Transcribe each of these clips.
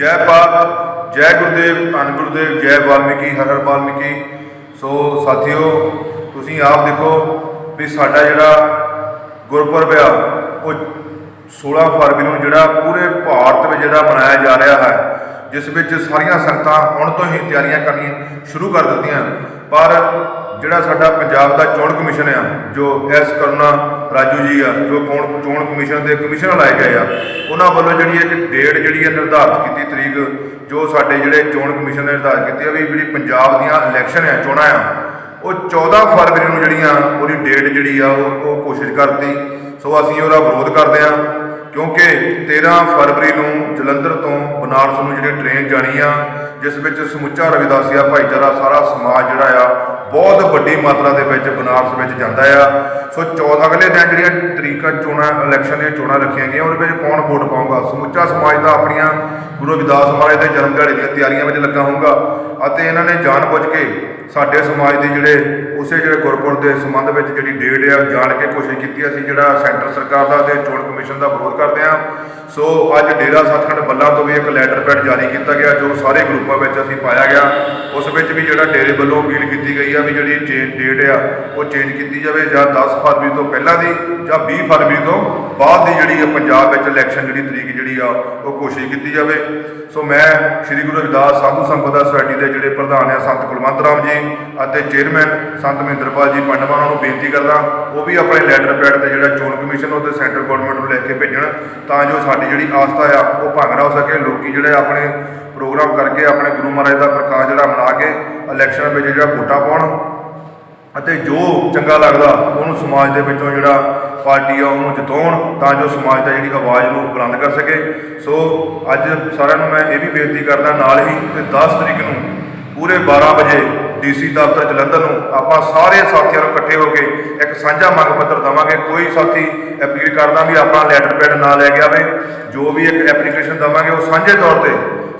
ਜੈ ਭਾਰਤ ਜੈ ਗੁਰਦੇਵ, ਧੰਨ ਗੁਰਦੇਵ, ਜੈ ਵਾਲਮੀਕੀ, ਹਰ ਹਰ ਵਾਲਮੀਕੀ। ਸੋ ਸਾਥੀਓ, ਤੁਸੀਂ ਆਪ ਦੇਖੋ ਵੀ ਸਾਡਾ ਜਿਹੜਾ ਗੁਰਪੁਰਬ ਆ, ਉਹ 16 ਫਰਵਰੀ ਨੂੰ ਜਿਹੜਾ ਪੂਰੇ ਭਾਰਤ ਵਿੱਚ ਜਿਹੜਾ ਮਨਾਇਆ ਜਾ ਰਿਹਾ ਹੈ। ਜਿਸ ਵਿੱਚ ਸਾਰੀਆਂ ਸੰਗਤਾਂ ਹੁਣ ਤੋਂ ਹੀ ਤਿਆਰੀਆਂ ਕਰਨੀਆਂ ਸ਼ੁਰੂ ਕਰ ਦਿੱਤੀਆਂ। ਪਰ ਜਿਹੜਾ ਸਾਡਾ ਪੰਜਾਬ ਦਾ ਚੋਣ ਕਮਿਸ਼ਨ ਆ, ਜੋ ਐਸ ਕਰੁਣਾ ਰਾਜੂ ਜੀ ਆ, ਜੋ ਚੋਣ ਚੋਣ ਕਮਿਸ਼ਨ ਦੇ ਕਮਿਸ਼ਨਰ ਲਾਏ ਗਏ ਆ, ਉਹਨਾਂ ਵੱਲੋਂ ਜਿਹੜੀ ਇੱਕ ਡੇਟ ਜਿਹੜੀ ਹੈ ਨਿਰਧਾਰਤ ਕੀਤੀ ਤਰੀਕ, ਜੋ ਸਾਡੇ ਜਿਹੜੇ ਚੋਣ ਕਮਿਸ਼ਨ ਨੇ ਨਿਰਧਾਰਤ ਕੀਤੀ ਆ ਵੀ ਜਿਹੜੀ ਪੰਜਾਬ ਦੀਆਂ ਇਲੈਕਸ਼ਨ ਆ, ਚੋਣਾਂ ਆ, ਉਹ 14 ਫਰਵਰੀ ਨੂੰ ਜਿਹੜੀਆਂ ਉਹਦੀ ਡੇਟ ਜਿਹੜੀ ਆ, ਉਹ ਉਹ ਕੋਸ਼ਿਸ਼ ਕਰਤੀ। ਸੋ ਅਸੀਂ ਉਹਦਾ ਵਿਰੋਧ ਕਰਦੇ ਆ। ਕਿਉਂਕਿ 13 ਫਰਵਰੀ ਨੂੰ ਜਲੰਧਰ ਤੋਂ ਬਨਾਰਸ ਨੂੰ ਜਿਹੜੀ ਟ੍ਰੇਨ ਜਾਣੀ ਆ, ਜਿਸ ਵਿੱਚ ਸਮੁੱਚਾ ਰਵਿਦਾਸੀਆ ਭਾਈਚਾਰਾ ਸਾਰਾ ਸਮਾਜ ਜਿਹੜਾ ਆ, ਬਹੁਤ ਵੱਡੀ ਮਾਤਰਾ ਦੇ ਵਿੱਚ ਬਨਾਰਸ ਵਿੱਚ ਜਾਂਦਾ ਆ। ਸੋ 14 ਅਗਲੇ ਦਿਨ ਜਿਹੜੀਆਂ ਤਰੀਕਾਂ ਚੋਣਾਂ ਇਲੈਕਸ਼ਨ ਦੀਆਂ ਚੋਣਾਂ ਰੱਖੀਆਂ ਗਈਆਂ, ਉਹਦੇ ਵਿੱਚ ਕੌਣ ਵੋਟ ਪਾਊਗਾ? ਸਮੁੱਚਾ ਸਮਾਜ ਦਾ ਆਪਣੀਆਂ ਗੁਰੂ ਰਵਿਦਾਸ ਮਹਾਰਾਜ ਦੇ ਜਨਮ ਦਿਹਾੜੇ ਦੀਆਂ ਤਿਆਰੀਆਂ ਵਿੱਚ ਲੱਗਾ ਹੋਊਗਾ ਅਤੇ ਇਹਨਾਂ ਨੇ ਜਾਣਬੁੱਝ ਕੇ ਸਾਡੇ ਸਮਾਜ ਦੇ ਜਿਹੜੇ, ਉਸੇ ਜਿਹੜੇ ਗੁਰਪੁਰ ਦੇ ਸੰਬੰਧ ਵਿੱਚ ਜਿਹੜੀ ਡੇਟ ਆ, ਜਾਣ ਕੇ ਕੋਸ਼ਿਸ਼ ਕੀਤੀ ਅਸੀਂ ਜਿਹੜਾ ਸੈਂਟਰ ਸਰਕਾਰ ਦਾ ਤੇ ਚੋਣ ਕਮਿਸ਼ਨ ਦਾ ਵਿਰੋਧ ਕਰਦੇ ਆ ਸੋ ਅੱਜ ਡੇਰਾ ਸੱਚਖੰਡ ਬੱਲਾ ਤੋਂ ਵੀ ਇੱਕ ਲੈਟਰ ਪੈਡ ਜਾਰੀ ਕੀਤਾ ਗਿਆ, ਜੋ ਸਾਰੇ ਗਰੁੱਪਾਂ ਵਿੱਚ ਅਸੀਂ ਪਾਇਆ ਗਿਆ। ਉਸ ਜਿਹੜਾ ਡੇਰੇ ਵੱਲੋਂ ਅਪੀਲ ਕੀਤੀ ਗਈ ਆ ਵੀ ਜਿਹੜੀ ਚੇਂਜ ਡੇਟ ਆ, ਉਹ ਚੇਂਜ ਕੀਤੀ ਜਾਵੇ ਜਾਂ 10 ਫਰਵਰੀ ਤੋਂ ਪਹਿਲਾਂ ਦੀ ਜਾਂ 20 ਫਰਵਰੀ ਤੋਂ ਬਾਅਦ ਦੀ ਜਿਹੜੀ ਆ ਪੰਜਾਬ ਵਿੱਚ ਇਲੈਕਸ਼ਨ ਜਿਹੜੀ ਤਰੀਕ ਜਿਹੜੀ ਆ, ਉਹ ਕੋਸ਼ਿਸ਼ ਕੀਤੀ ਜਾਵੇ। ਸੋ ਮੈਂ ਸ੍ਰੀ ਗੁਰੂ ਰਵਿਦਾਸ ਸਾਧੂ ਸੰਪਦਾ ਸੁਸਾਇਟੀ ਦੇ ਜਿਹੜੇ ਪ੍ਰਧਾਨ ਆ ਸੰਤ ਕੁਲਵੰਤ ਰਾਮ ਜੀ ਅਤੇ ਚੇਅਰਮੈਨ ਸੰਤ ਮਹਿੰਦਰਪਾਲ ਜੀ ਪੰਡਵਾ ਉਹਨਾਂ ਨੂੰ ਬੇਨਤੀ ਕਰਦਾ, ਉਹ ਵੀ ਆਪਣੇ ਲੈਟਰ ਪੈਡ ਤੇ ਜਿਹੜਾ ਚੋਣ ਕਮਿਸ਼ਨ ਉਹਦੇ ਤੇ ਸੈਂਟਰ ਗਵਰਨਮੈਂਟ ਨੂੰ ਲੈ ਕੇ ਭੇਜਣ ਤਾਂ ਜੋ ਸਾਡੀ ਜਿਹੜੀ ਆਸਥਾ ਆ, ਉਹ ਭੰਗ ਨਾ ਹੋ ਸਕੇ। ਲੋਕੀ ਜਿਹੜੇ ਆਪਣੇ ਪ੍ਰੋਗਰਾਮ ਕਰਕੇ ਆਪਣੇ ਗੁਰੂ ਮਹਾਰਾਜ ਦਾ ਪ੍ਰਕਾਸ਼ ਜਿਹੜਾ ਮਨਾ ਕੇ ਇਲੈਕਸ਼ਨ ਵਿੱਚ ਜਿਹੜਾ ਵੋਟਾਂ ਪਾਉਣ ਅਤੇ ਜੋ ਚੰਗਾ ਲੱਗਦਾ ਉਹਨੂੰ ਸਮਾਜ ਦੇ ਵਿੱਚੋਂ ਜਿਹੜਾ ਪਾਰਟੀ ਆ ਉਹਨੂੰ ਜਿਤਾਉਣ ਤਾਂ ਜੋ ਸਮਾਜ ਦਾ ਜਿਹੜੀ ਆਵਾਜ਼ ਨੂੰ ਬੁਲੰਦ ਕਰ ਸਕੇ। ਸੋ ਅੱਜ ਸਾਰਿਆਂ ਨੂੰ ਮੈਂ ਇਹ ਵੀ ਬੇਨਤੀ ਕਰਦਾ ਨਾਲ ਹੀ ਕਿ 10 ਤਰੀਕ ਨੂੰ ਪੂਰੇ 12 ਵਜੇ ਡੀਸੀ ਦਫ਼ਤਰ ਜਲੰਧਰ ਨੂੰ ਆਪਾਂ ਸਾਰੇ ਸਾਥੀਆਂ ਨੂੰ ਇਕੱਠੇ ਹੋ ਕੇ ਇੱਕ ਸਾਂਝਾ ਮੰਗ ਪੱਤਰ ਦਵਾਂਗੇ। ਕੋਈ ਸਾਥੀ ਅਪੀਲ ਕਰਦਾ ਵੀ ਆਪਣਾ ਲੈਟਰ ਪੈਡ ਨਾ ਲੈ ਕੇ ਆਵੇ। ਜੋ ਵੀ ਇੱਕ ਐਪਲੀਕੇਸ਼ਨ ਦਵਾਂਗੇ ਉਹ ਸਾਂਝੇ ਤੌਰ ਤੇ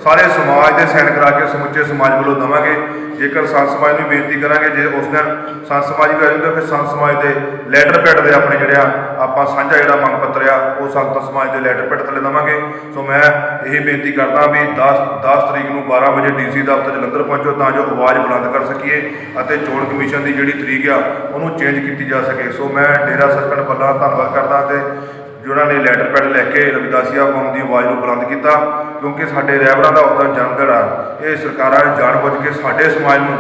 ਸਾਰੇ ਸਮਾਜ ਦੇ ਸਾਈਨ ਕਰਾ ਕੇ ਸਮੁੱਚੇ ਸਮਾਜ ਵੱਲੋਂ ਦਵਾਂਗੇ। ਜੇਕਰ ਸੰਤ ਸਮਾਜ ਨੂੰ ਬੇਨਤੀ ਕਰਾਂਗੇ, ਜੇ ਉਸ ਦਿਨ ਸੰਤ ਸਮਾਜ ਵੀ ਆ ਜਾਂਦਾ, ਫਿਰ ਸੰਤ ਸਮਾਜ ਦੇ ਲੈਟਰ ਪੈਡ ਦੇ ਆਪਣੇ ਜਿਹੜੇ ਆ, ਆਪਾਂ ਸਾਂਝਾ ਜਿਹੜਾ ਮੰਗ ਪੱਤਰ ਆ, ਉਹ ਸੰਤ ਸਮਾਜ ਦੇ ਲੈਟਰ ਪੈਡ ਥੱਲੇ ਦਵਾਂਗੇ। ਸੋ ਮੈਂ ਇਹ ਬੇਨਤੀ ਕਰਦਾ ਵੀ 10 10 ਤਰੀਕ ਨੂੰ 12 ਵਜੇ ਡੀਸੀ ਦਫ਼ਤਰ ਜਲੰਧਰ ਪਹੁੰਚੋ, ਤਾਂ ਜੋ ਆਵਾਜ਼ ਬੁਲੰਦ ਕਰ ਸਕੀਏ ਅਤੇ ਚੋਣ ਕਮਿਸ਼ਨ ਦੀ ਜਿਹੜੀ ਤਰੀਕ ਆ, ਉਹਨੂੰ ਚੇਂਜ ਕੀਤੀ ਜਾ ਸਕੇ। ਸੋ ਮੈਂ ਡੇਰਾ ਸੱਚਖੰਡ ਬੱਲਾ ਦਾ ਧੰਨਵਾਦ ਕਰਦਾ ਤੇ ਜਿਨ੍ਹਾਂ ਨੇ ਲੈਟਰ ਪੈਡ ਲੈ ਕੇ ਰਵਿਦਾਸੀਆ ਕੌਮ ਦੀ ਆਵਾਜ਼ ਨੂੰ ਬੁਲੰਦ ਕੀਤਾ, ਕਿਉਂਕਿ ਸਾਡੇ ਰਹਿਬਰਾਂ ਦਾ ਉਸ ਜਨਮ ਦਿਹਾੜਾ ਇਹ ਸਰਕਾਰਾਂ ਨੇ ਜਾਣਬੁੱਝ ਕੇ ਸਾਡੇ ਸਮਾਜ ਨੂੰ